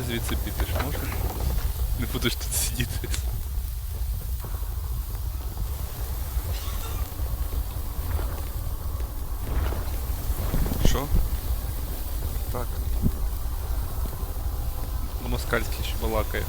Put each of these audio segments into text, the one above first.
Можна ти звідси піти? ж Можна? Не будеш тут сидіти. Що? Так. Москальський ще балакає.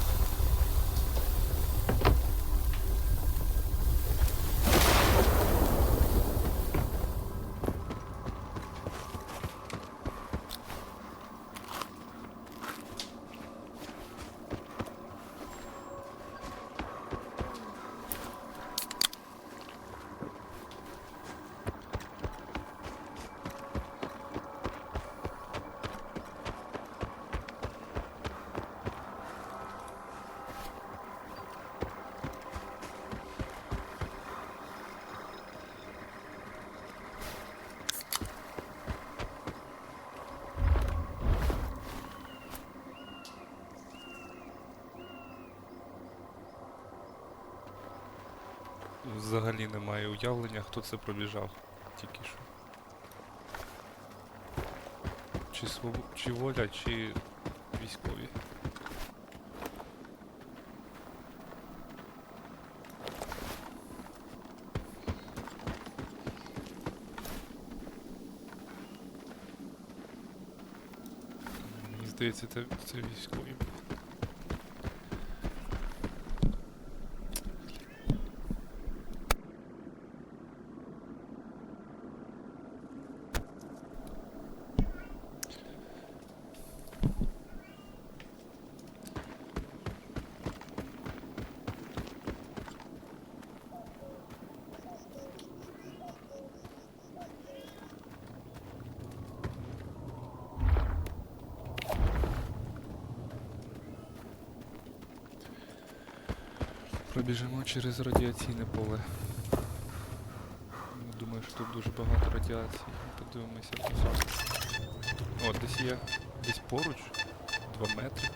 Взагалі немає уявлення, хто це пробіжав тільки що. Чи, своб... чи воля, чи військові. Мені здається, це, це військові. Пробіжимо через радіаційне поле. Думаю, що тут дуже багато радіації. Подивимося. О, десь є. Десь поруч. Два метри.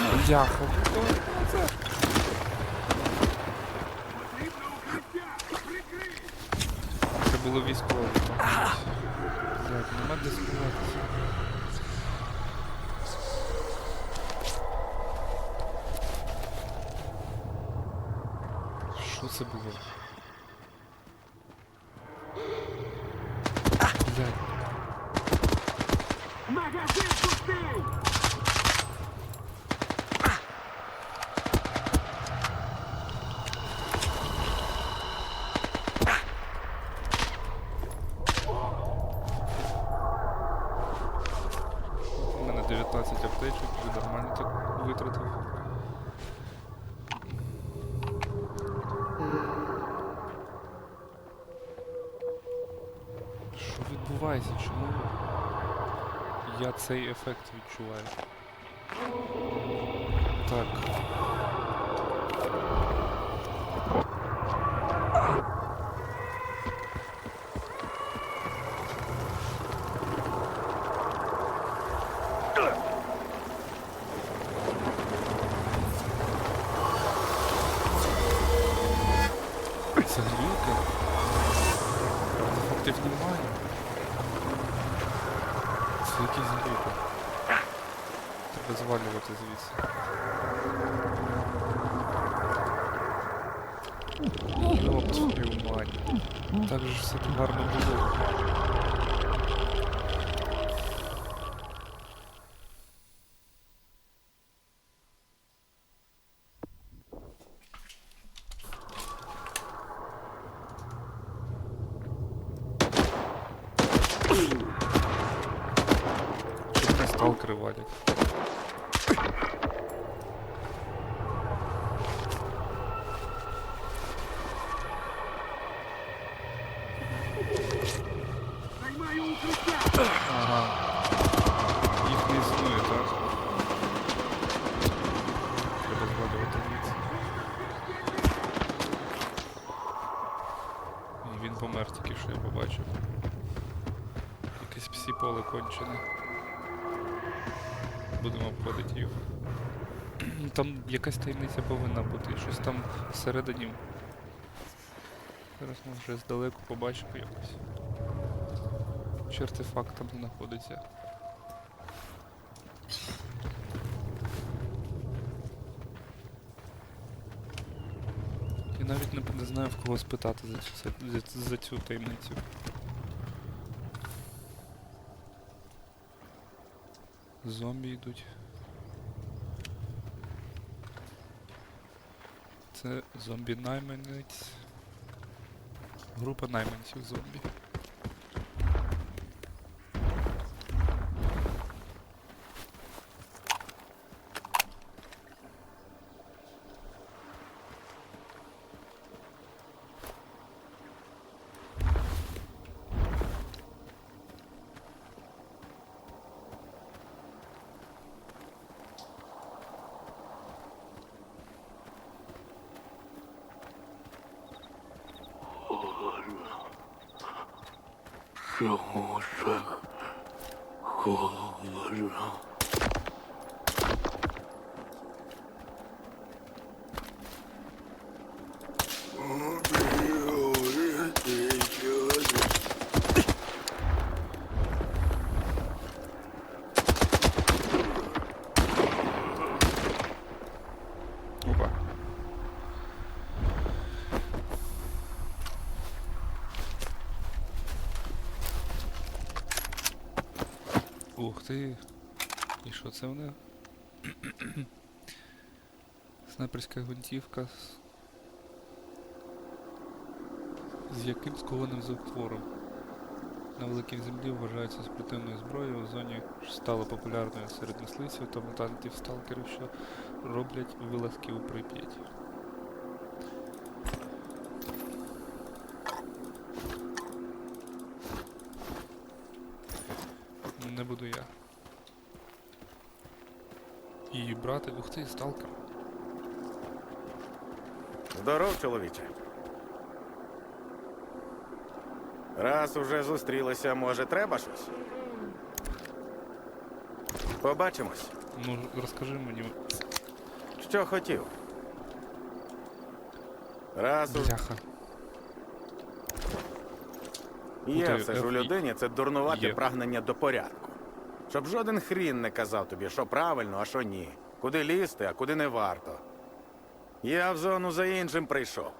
Ну це. Це було військово. Блядь, нема де сховатися. Що це було? Я цей ефект відчуваю? Так. Це глюки? Артефактів немає. Це якісь глюки. Треба звалювати звідси. Йоп твою мать. Так же ж все тут гарно було. Чому не валять? Ага. Їх не існує, так? Треба звалювати звідси. І він помер тільки що я побачив. Якесь псі поле кончене. Будемо обходити його. Там якась таємниця повинна бути. Щось там всередині Зараз може здалеку побачимо якось. Чи артефакт там знаходиться. Я навіть не, не знаю в кого спитати за цю, за, за цю таємницю. Зомбі йдуть. Це зомбі найманець. Група найманців зомбі. Чому ж холодно? Опа. І що це вони? Снайперська гвинтівка з... з яким скованим затвором. На великій землі вважається спортивною зброєю у зоні що стала популярною серед мисливців та мутантів сталкерів, що роблять вилазки у Прип'ять. Не буду я. Брати, ух ти, сталкер. Здоров, чоловіче. Раз уже зустрілися, може, треба щось? Побачимось. Ну, розкажи мені, Що хотів? Раз уже бляха. є все ж у людині, це дурнувате є. прагнення до порядку. Щоб жоден хрін не казав тобі, що правильно, а що ні. Куди лізти, а куди не варто. Я в зону за іншим прийшов.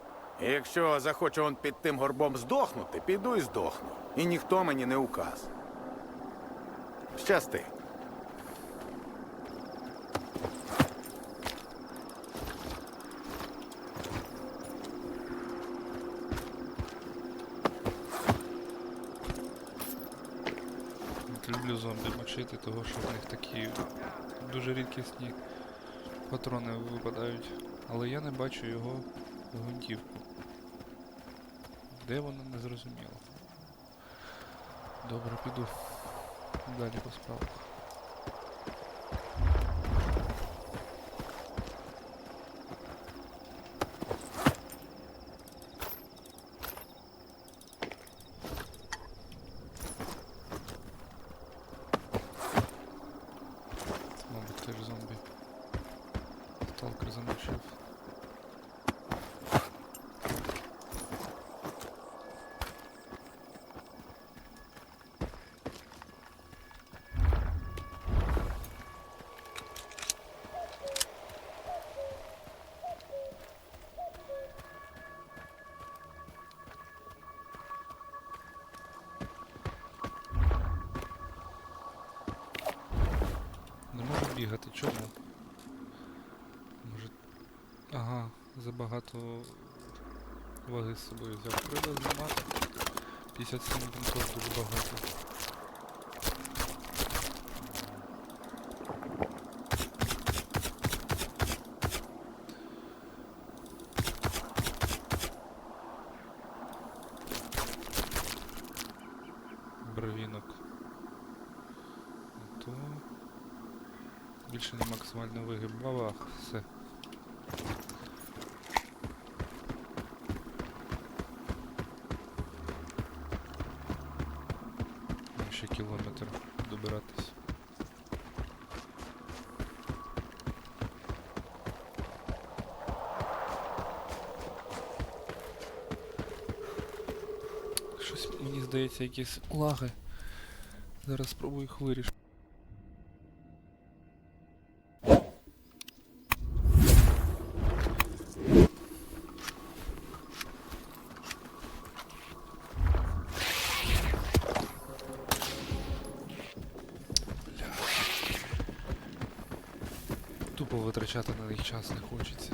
І якщо захочу он під тим горбом здохнути, піду і здохну. І ніхто мені не указ. Щасти. От Люблю зомбі того що в них такі дуже рідкісні патрони випадають. Але я не бачу його гвинтівку. Де вона не зрозуміло. Добре, піду. Далі по справах. Це, мабуть, теж зомбі. Сталкер замочив. Не можу бігати, чому? Може. Ага, забагато ваги з собою взяв. Треба знімати. 57 бінтов дуже багато. Бровінок. То більше не максимально вигиб. Бабах, все. Нам Ще кілометр добиратись. мені здається, якісь лаги. Зараз спробую їх вирішити. Тупо витрачати на них час не хочеться.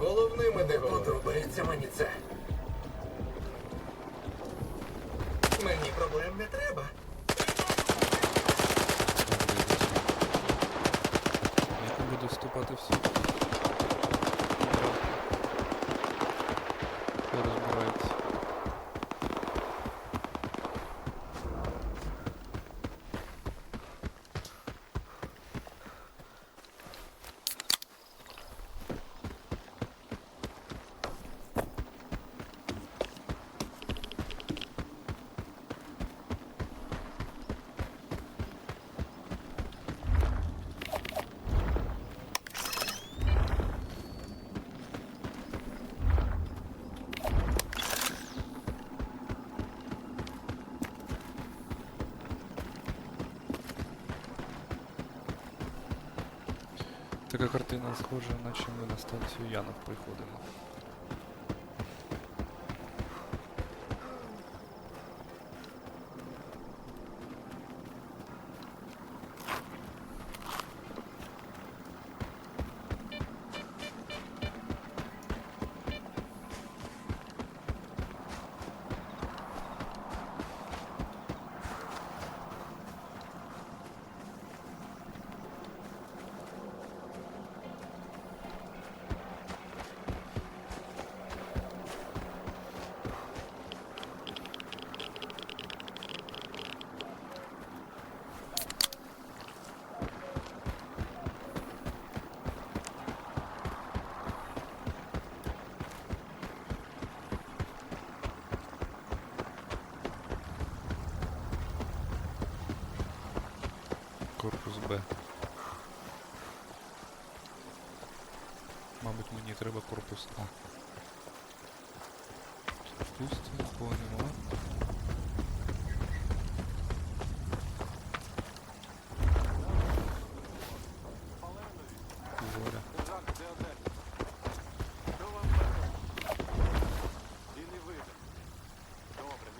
Головними не подобається мені це. Мені проблем не треба. Я буду вступати в суд? Картина схожа, наче ми на станцію Янов приходимо.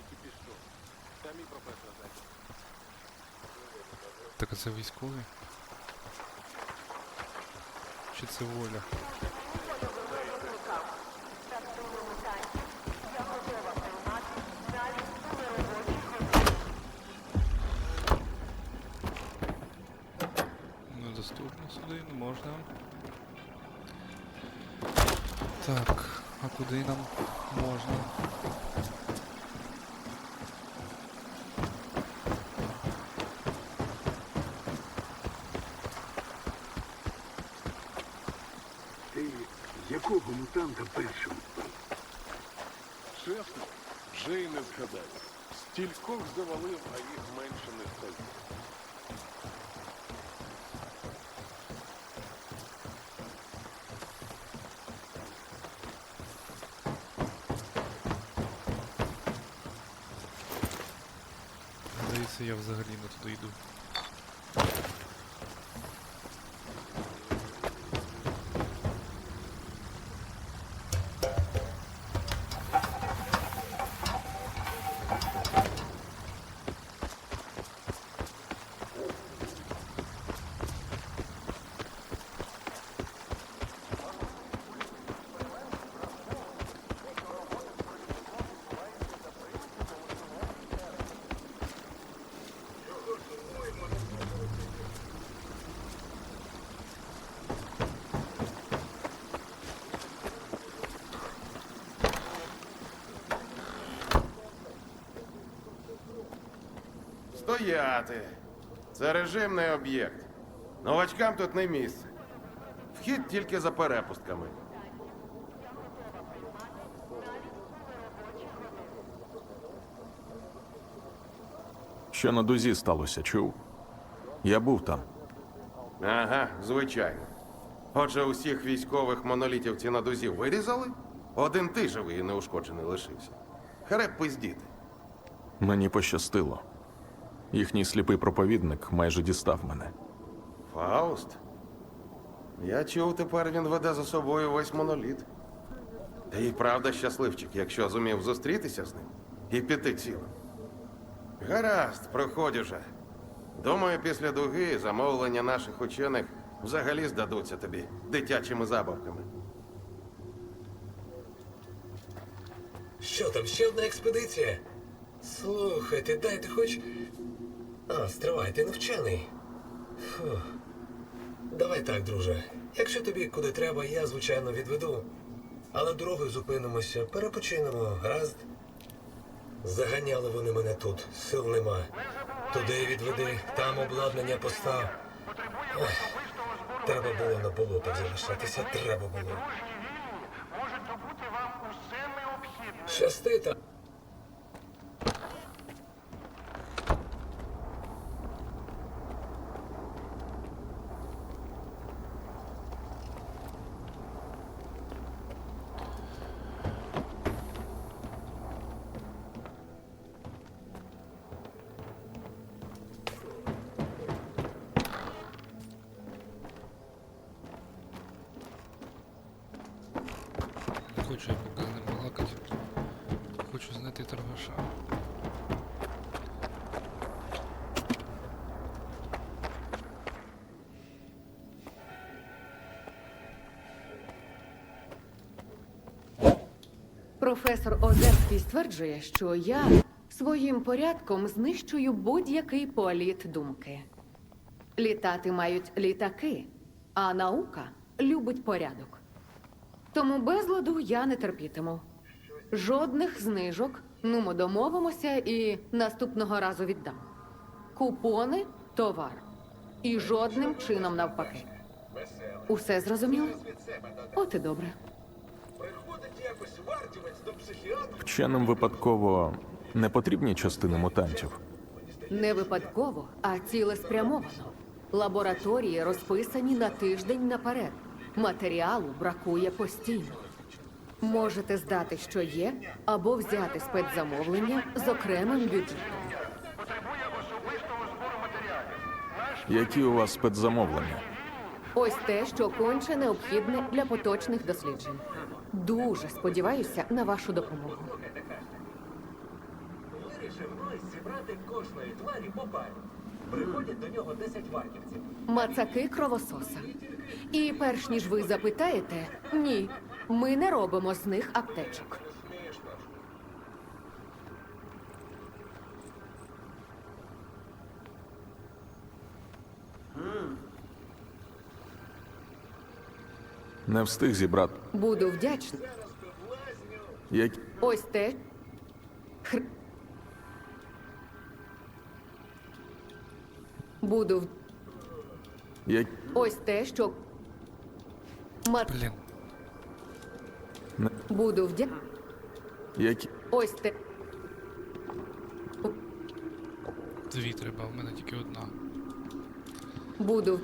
Кипішу. Це мій професор знає. Так а це військові? Чи це воля? Сюди, не можна. Так, а куди нам можна? Ти якого мутанта першим? Чесно, вже й не згадаю. Стількох завалив, а їх менше не стає. Здається, я взагалі не туди йду. Стояти. Це режимний об'єкт. Новачкам тут не місце. Вхід тільки за перепустками. Що на дузі сталося, чув? Я був там. Ага, звичайно. Отже, усіх військових монолітів ці на дузі вирізали. Один ти живий і неушкоджений лишився. Хреб пиздіти. Мені пощастило. Їхній сліпий проповідник майже дістав мене. Фауст? Я чув, тепер він веде за собою весь моноліт. Та й правда щасливчик, якщо зумів зустрітися з ним і піти цілим. Гаразд, проходь уже. Думаю, після дуги замовлення наших учених взагалі здадуться тобі дитячими забавками. Що там, ще одна експедиція? Слухайте, дайте хоч. А, стривай, ти не вчений. Фу. Давай так, друже. Якщо тобі куди треба, я, звичайно, відведу. Але дорогою зупинимося, перепочинемо, гаразд. Заганяли вони мене тут, сил нема. Туди відведи, там обладнання постав. Ой, треба було на болотах залишатися, треба було. Щасти там. Торгаша. Професор Озерський стверджує, що я своїм порядком знищую будь-який політ думки. Літати мають літаки, а наука любить порядок. Тому безладу я не терпітиму. Жодних знижок, ну ми домовимося і наступного разу віддам. Купони товар. І жодним чином навпаки. Усе зрозуміло? От і добре. Вченим випадково не потрібні частини мутантів. Не випадково, а цілеспрямовано. Лабораторії розписані на тиждень наперед. Матеріалу бракує постійно. Можете здати, що є, або взяти спецзамовлення з окремим бюджетом. Які у вас спецзамовлення? Ось те, що конче необхідне для поточних досліджень. Дуже сподіваюся на вашу допомогу. Зібрати кожної тварі по парі. Приходять до нього 10 варківців. Мацаки кровососа. І перш ніж ви запитаєте, ні, ми не робимо з них аптечок. Не встиг зібрати. Буду вдячна. Як... Ось те. Хр... Буду в... Як... ось те, що. Ма... Блін, Буду вдя... Як... Ось те. дві треба, в мене тільки одна. Буду.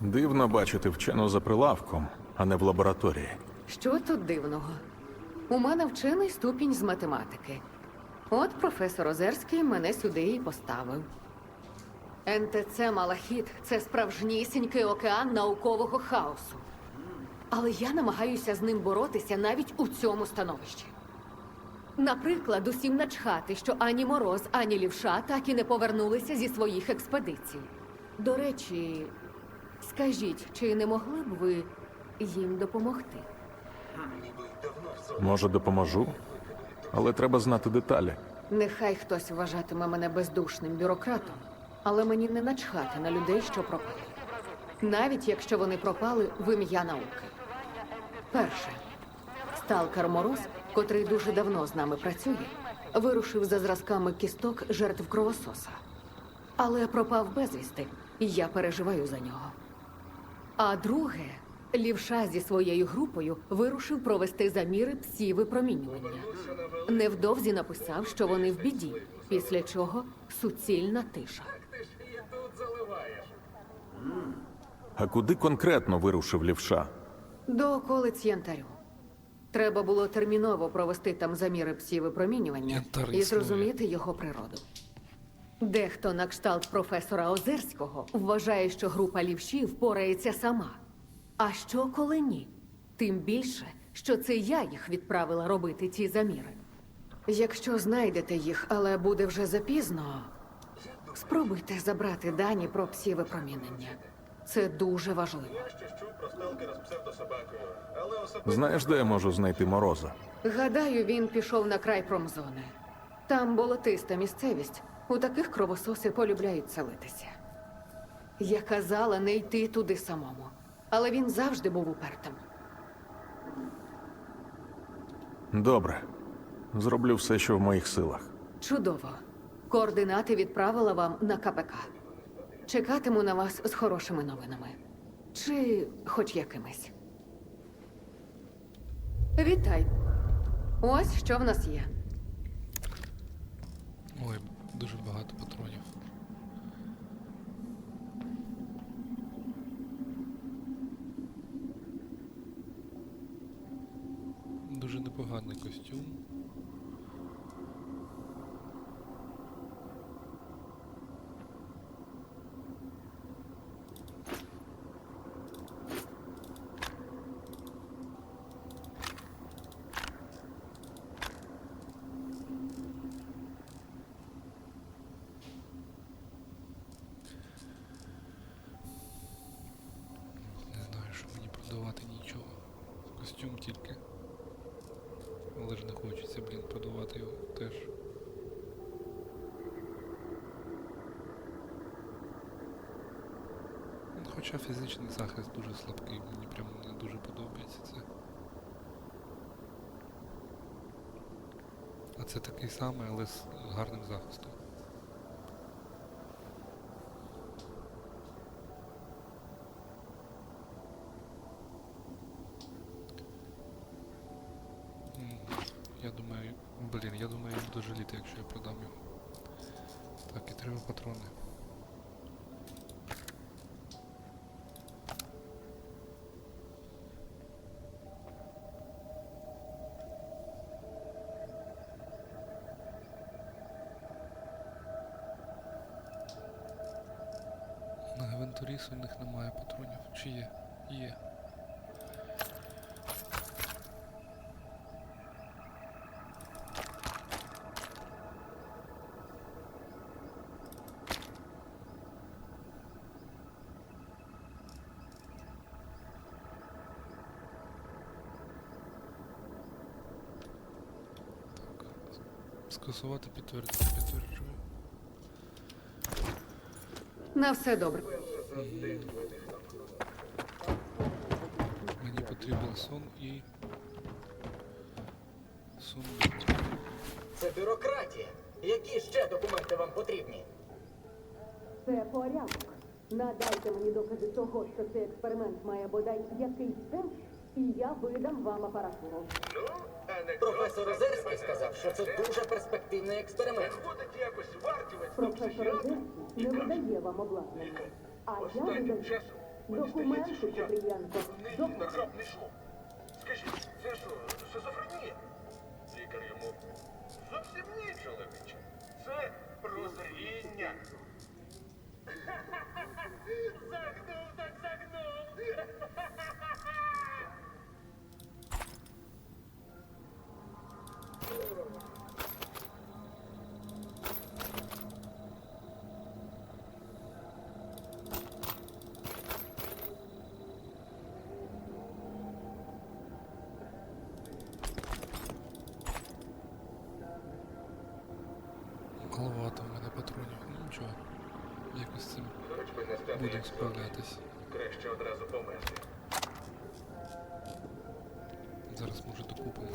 Дивно бачити вчену за прилавком, а не в лабораторії. Що тут дивного? У мене вчений ступінь з математики. От професор Озерський мене сюди і поставив. НТЦ Малахіт це справжнісінький океан наукового хаосу. Але я намагаюся з ним боротися навіть у цьому становищі. Наприклад, усім начхати, що ані Мороз, ані Лівша так і не повернулися зі своїх експедицій. До речі, скажіть, чи не могли б ви їм допомогти? Може, допоможу? Але треба знати деталі. Нехай хтось вважатиме мене бездушним бюрократом, але мені не начхати на людей, що пропали. Навіть якщо вони пропали в ім'я науки. Перше, сталкер Мороз, котрий дуже давно з нами працює, вирушив за зразками кісток жертв кровососа. Але пропав безвісти, і я переживаю за нього. А друге, Лівша зі своєю групою вирушив провести заміри псі-випромінювання. Невдовзі написав, що вони в біді, після чого суцільна тиша. А куди конкретно вирушив лівша? До околиць Янтарю. Треба було терміново провести там заміри псі-випромінювання Янтар і існує. зрозуміти його природу. Дехто на кшталт професора Озерського вважає, що група лівші впорається сама. А що коли ні? Тим більше, що це я їх відправила робити ці заміри. Якщо знайдете їх, але буде вже запізно, спробуйте забрати дані про псі-випромінення. Це дуже важливо. Знаєш, де я можу знайти мороза? Гадаю, він пішов на край промзони. Там болотиста місцевість. У таких кровососи полюбляють селитися. Я казала не йти туди самому, але він завжди був упертим. Добре. Зроблю все, що в моїх силах. Чудово. Координати відправила вам на КПК. Чекатиму на вас з хорошими новинами. Чи хоч якимись. Вітай. Ось що в нас є. Ой, дуже багато патронів. Дуже непоганий костюм. Не знаю, що мені продавати нічого. Костюм тільки. Але ж не хочеться, блін, продавати його теж. Ну, Хоча фізичний захист дуже слабкий, мені прям не дуже подобається це. А це такий самий, але з гарним захистом. М, Я думаю, блін, я думаю, я буду жаліти, якщо я продам його. Так, і треба патрони. На Гвинторіс у них немає Чи є? Є. Так. Скасувати підтвердити, підтверджую. На все добре. Мені потрібен сон і. Сон. Це бюрократія. Які ще документи вам потрібні? Це порядок. Надайте мені докази того, що цей експеримент має бодай якийсь сенс, і я видам вам апаратуру. Ну. Професор Озерський сказав, що це дуже перспективний експеримент. Якось Професор Озерський не видає вам обладнання. А я видаю я Купрієнко. нині Докази. награбний шов. Скажіть, це що, шизофренія? Лікар йому зовсім ні, чоловіче. Це прозріння. Загнув, так загнув. Маловато в мене патронів. Ну нічого. Якось з цим Хоч би не стати будемо справлятись. Краще одразу померти. Зараз може докупимо.